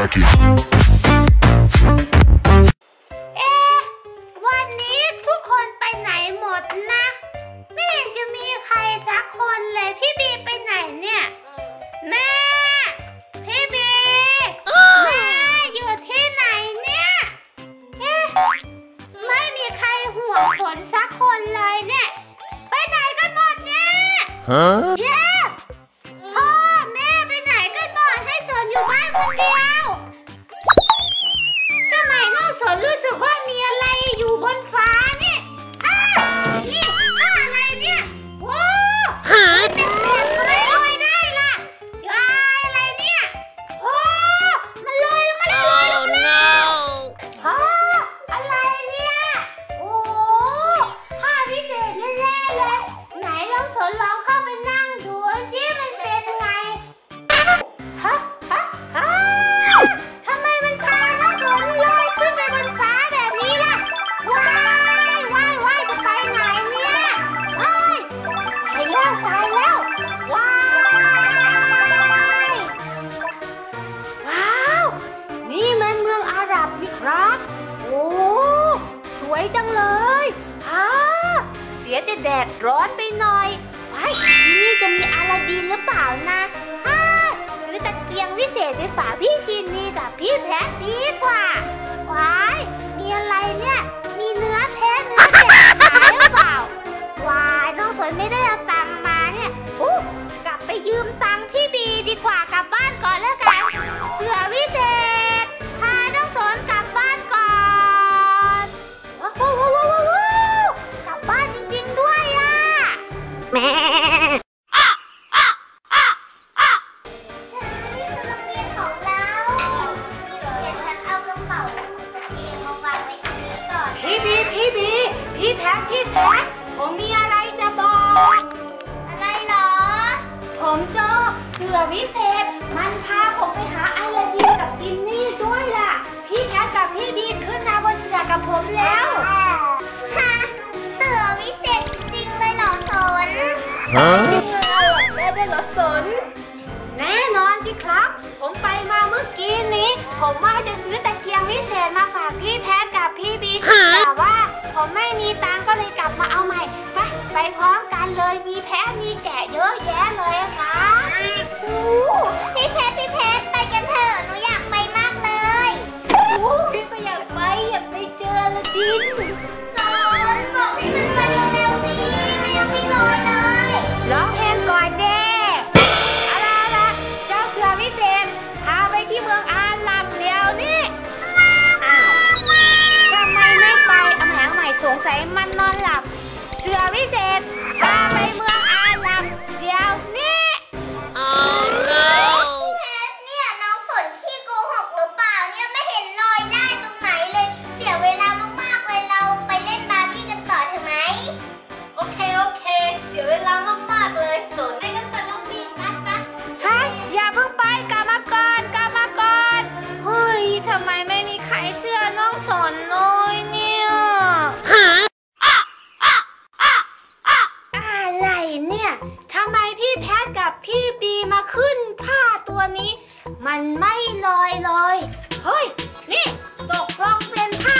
hierarchy. เอ๊ะวันนี้ทุกคนไปไหนหมดนะ ไม่เห็นจะมีใครสักคนเลย พี่บีไปไหนเนี่ยแม่พี่บีแม่อยู่ที่ไหนเนี่ยเอ๊ะไม่มีใครห่วงฝนสักคนเลยเนี่ย ไปไหนกันหมดเนี่ย Huh? แดดร้อนไปหน่อยว้ายที่นี่จะมีอาลาดินหรือเปล่านะฮ่าซื้อตะเกียงวิเศษไปฝากพี่ชินนี่กับพี่แพ้ดีกว่าว้ายมีอะไรเนี่ย มีเนื้อแท้เนื้อแดดขายหรือเปล่าว้ายน้องสวยไม่ได้อา พี่แพทพี่แพทผมมีอะไรจะบอก อะไรเหรอ ผมเจอเสือวิเศษ มันพาผมไปหาไอเลดีกับจิมมี่ด้วยล่ะ พี่แพทกับพี่บีขึ้นมาบนเสือกับผมแล้วฮะเสือวิเศษจริงเลยเหรอสนฮะได้ได้เหรอสนแน่นอนสิครับ ผมไปมาเมื่อกี้นี้ ผมว่าจะซื้อตะเกียงวิเศษมาฝากพี่แพท ผมไม่มีตังก็เลย สงสัยมันนอนหลับ เสือวิเศษพาไปเมือง มันไม่ลอยเลย เฮ้ย นี่ ตกลงเป็นผ้า